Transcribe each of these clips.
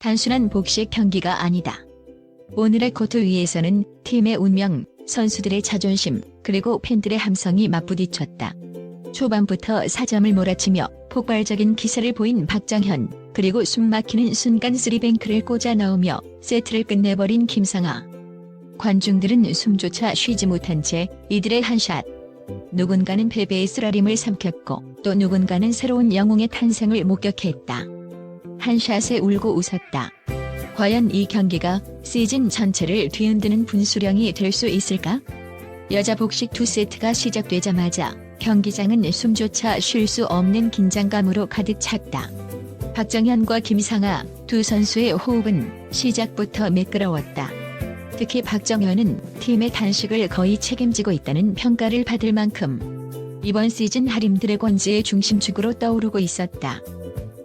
단순한 복식 경기가 아니다. 오늘의 코트 위에서는 팀의 운명, 선수들의 자존심, 그리고 팬들의 함성이 맞부딪혔다. 초반부터 4점을 몰아치며 폭발적인 기세를 보인 박정현, 그리고 숨막히는 순간 쓰리뱅크를 꽂아 넣으며 세트를 끝내버린 김상아. 관중들은 숨조차 쉬지 못한 채 이들의 한 샷. 누군가는 패배의 쓰라림을 삼켰고 또 누군가는 새로운 영웅의 탄생을 목격했다. 한 샷에 울고 웃었다. 과연 이 경기가 시즌 전체를 뒤흔드는 분수령이 될 수 있을까? 여자 복식 두 세트가 시작되자마자 경기장은 숨조차 쉴 수 없는 긴장감으로 가득 찼다. 박정현과 김상아 두 선수의 호흡은 시작부터 매끄러웠다. 특히 박정현은 팀의 단식을 거의 책임지고 있다는 평가를 받을 만큼 이번 시즌 하림 드래곤즈의 중심축으로 떠오르고 있었다.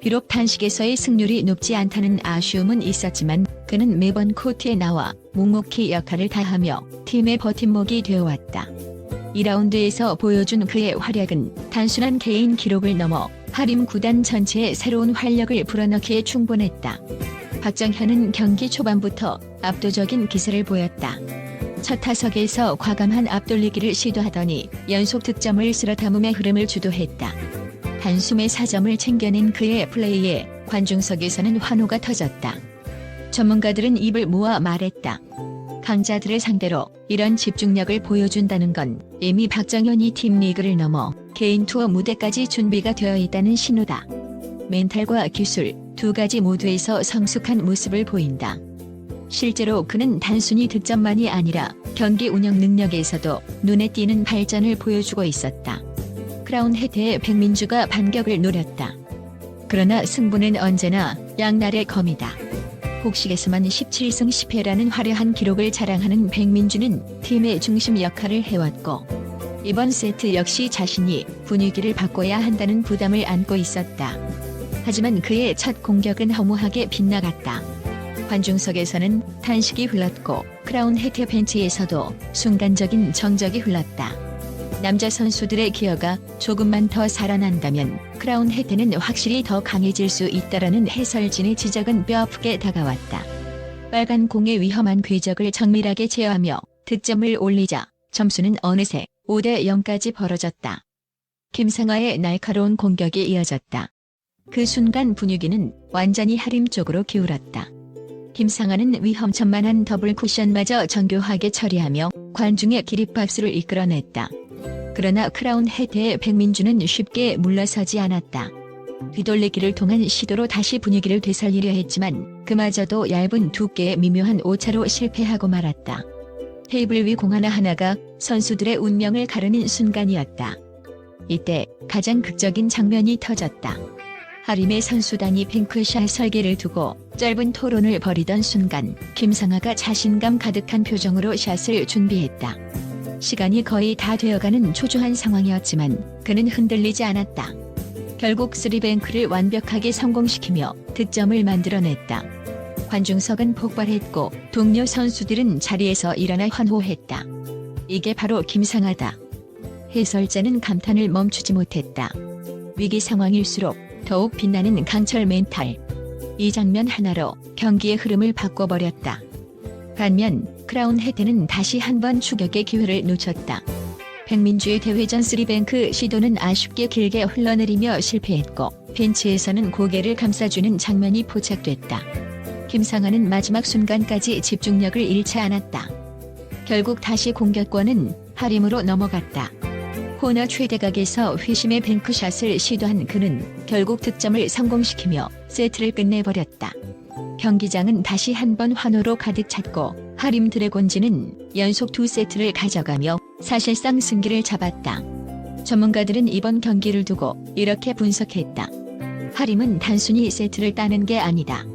비록 단식에서의 승률이 높지 않다는 아쉬움은 있었지만 그는 매번 코트에 나와 묵묵히 역할을 다하며 팀의 버팀목이 되어왔다. 2라운드에서 보여준 그의 활약은 단순한 개인 기록을 넘어 하림 구단 전체에 새로운 활력을 불어넣기에 충분했다. 박정현은 경기 초반부터 압도적인 기세를 보였다. 첫 타석에서 과감한 앞돌리기를 시도하더니 연속 득점을 쓸어 담음의 흐름을 주도했다. 단숨에 4점을 챙겨낸 그의 플레이에 관중석에서는 환호가 터졌다. 전문가들은 입을 모아 말했다. 강자들을 상대로 이런 집중력을 보여준다는 건 이미 박정현이 팀 리그를 넘어 개인 투어 무대까지 준비가 되어 있다는 신호다. 멘탈과 기술 두 가지 모두에서 성숙한 모습을 보인다. 실제로 그는 단순히 득점만이 아니라 경기 운영 능력에서도 눈에 띄는 발전을 보여주고 있었다. 크라운 혜태의 백민주가 반격을 노렸다. 그러나 승부는 언제나 양날의 검이다. 복식에서만 17승 10패라는 화려한 기록을 자랑하는 백민주는 팀의 중심 역할을 해왔고 이번 세트 역시 자신이 분위기를 바꿔야 한다는 부담을 안고 있었다. 하지만 그의 첫 공격은 허무하게 빗나갔다. 관중석에서는 탄식이 흘렀고 크라운 혜태 벤치에서도 순간적인 정적이 흘렀다. 남자 선수들의 기여가 조금만 더 살아난다면 크라운 혜태는 확실히 더 강해질 수 있다라는 해설진의 지적은 뼈아프게 다가왔다. 빨간 공의 위험한 궤적을 정밀하게 제어하며 득점을 올리자 점수는 어느새 5대 0까지 벌어졌다. 김상아의 날카로운 공격이 이어졌다. 그 순간 분위기는 완전히 하림 쪽으로 기울었다. 김상아는 위험천만한 더블 쿠션마저 정교하게 처리하며 관중의 기립박수를 이끌어냈다. 그러나 크라운 혜태의 백민주는 쉽게 물러서지 않았다. 뒤돌리기를 통한 시도로 다시 분위기를 되살리려 했지만 그마저도 얇은 두께의 미묘한 오차로 실패하고 말았다. 테이블 위 공 하나 하나가 선수들의 운명을 가르는 순간이었다. 이때 가장 극적인 장면이 터졌다. 하림의 선수단이 핑크샷 설계를 두고 짧은 토론을 벌이던 순간 김상아가 자신감 가득한 표정으로 샷을 준비했다. 시간이 거의 다 되어가는 초조한 상황이었지만 그는 흔들리지 않았다. 결국 쓰리뱅크를 완벽하게 성공시키며 득점을 만들어냈다. 관중석은 폭발했고 동료 선수들은 자리에서 일어나 환호했다. 이게 바로 김상아다. 해설자는 감탄을 멈추지 못했다. 위기 상황일수록 더욱 빛나는 강철 멘탈. 이 장면 하나로 경기의 흐름을 바꿔버렸다. 반면 크라운 혜태는 다시 한번 추격의 기회를 놓쳤다. 백민주의 대회전 쓰리뱅크 시도는 아쉽게 길게 흘러내리며 실패했고 벤치에서는 고개를 감싸주는 장면이 포착됐다. 김상아는 마지막 순간까지 집중력을 잃지 않았다. 결국 다시 공격권은 하림으로 넘어갔다. 코너 최대각에서 회심의 뱅크샷을 시도한 그는 결국 득점을 성공시키며 세트를 끝내버렸다. 경기장은 다시 한번 환호로 가득 찼고 하림 드래곤즈는 연속 두 세트를 가져가며 사실상 승기를 잡았다. 전문가들은 이번 경기를 두고 이렇게 분석했다. 하림은 단순히 세트를 따는 게 아니다.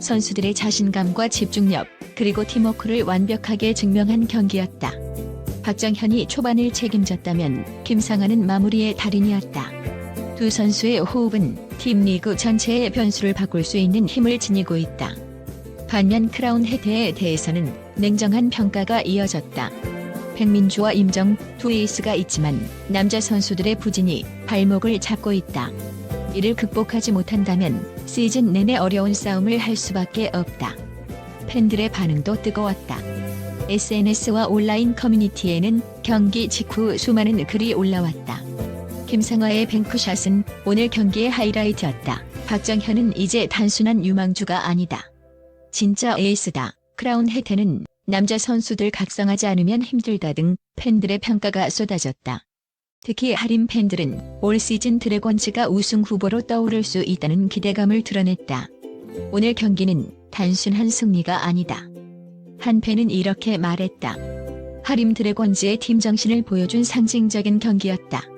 선수들의 자신감과 집중력, 그리고 팀워크를 완벽하게 증명한 경기였다. 박정현이 초반을 책임졌다면 김상아는 마무리의 달인이었다. 두 선수의 호흡은 팀 리그 전체의 변수를 바꿀 수 있는 힘을 지니고 있다. 반면 크라운 혜태에 대해서는 냉정한 평가가 이어졌다. 백민주와 임정 두 에이스가 있지만 남자 선수들의 부진이 발목을 잡고 있다. 이를 극복하지 못한다면 시즌 내내 어려운 싸움을 할 수밖에 없다. 팬들의 반응도 뜨거웠다. SNS와 온라인 커뮤니티에는 경기 직후 수많은 글이 올라왔다. 김상화의 뱅크샷은 오늘 경기의 하이라이트였다. 박정현은 이제 단순한 유망주가 아니다. 진짜 에이스다. 크라운 혜태는 남자 선수들 각성하지 않으면 힘들다 등 팬들의 평가가 쏟아졌다. 특히 하림 팬들은 올 시즌 드래곤즈가 우승 후보로 떠오를 수 있다는 기대감을 드러냈다. 오늘 경기는 단순한 승리가 아니다. 한 팬은 이렇게 말했다. 하림 드래곤즈의 팀 정신을 보여준 상징적인 경기였다.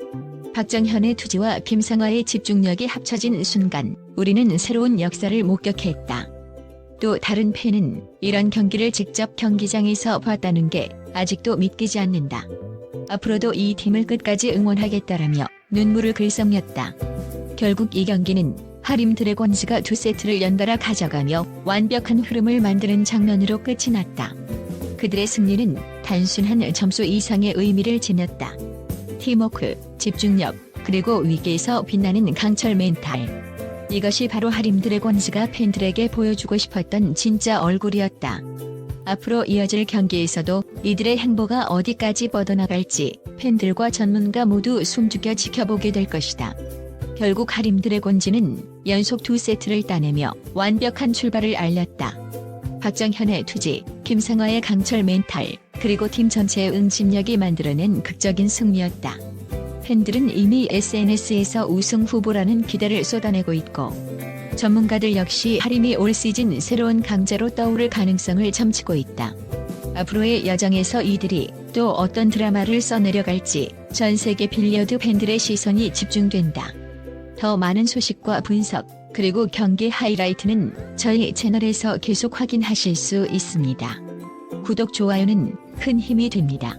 박정현의 투지와 김상화의 집중력이 합쳐진 순간 우리는 새로운 역사를 목격했다. 또 다른 팬은 이런 경기를 직접 경기장에서 봤다는 게 아직도 믿기지 않는다. 앞으로도 이 팀을 끝까지 응원하겠다라며 눈물을 글썽였다. 결국 이 경기는 하림 드래곤즈가 두 세트를 연달아 가져가며 완벽한 흐름을 만드는 장면으로 끝이 났다. 그들의 승리는 단순한 점수 이상의 의미를 지녔다. 팀워크, 집중력, 그리고 위기에서 빛나는 강철 멘탈. 이것이 바로 하림 드래곤즈가 팬들에게 보여주고 싶었던 진짜 얼굴이었다. 앞으로 이어질 경기에서도 이들의 행보가 어디까지 뻗어나갈지 팬들과 전문가 모두 숨죽여 지켜보게 될 것이다. 결국 하림 드래곤즈는 연속 두 세트를 따내며 완벽한 출발을 알렸다. 박정현의 투지, 김상화의 강철 멘탈, 그리고 팀 전체의 응집력이 만들어낸 극적인 승리였다. 팬들은 이미 SNS에서 우승 후보라는 기대를 쏟아내고 있고 전문가들 역시 하림이 올 시즌 새로운 강자로 떠오를 가능성을 점치고 있다. 앞으로의 여정에서 이들이 또 어떤 드라마를 써내려갈지 전 세계 빌리어드 팬들의 시선이 집중된다. 더 많은 소식과 분석, 그리고 경기 하이라이트는 저희 채널에서 계속 확인하실 수 있습니다. 구독, 좋아요는 큰 힘이 됩니다.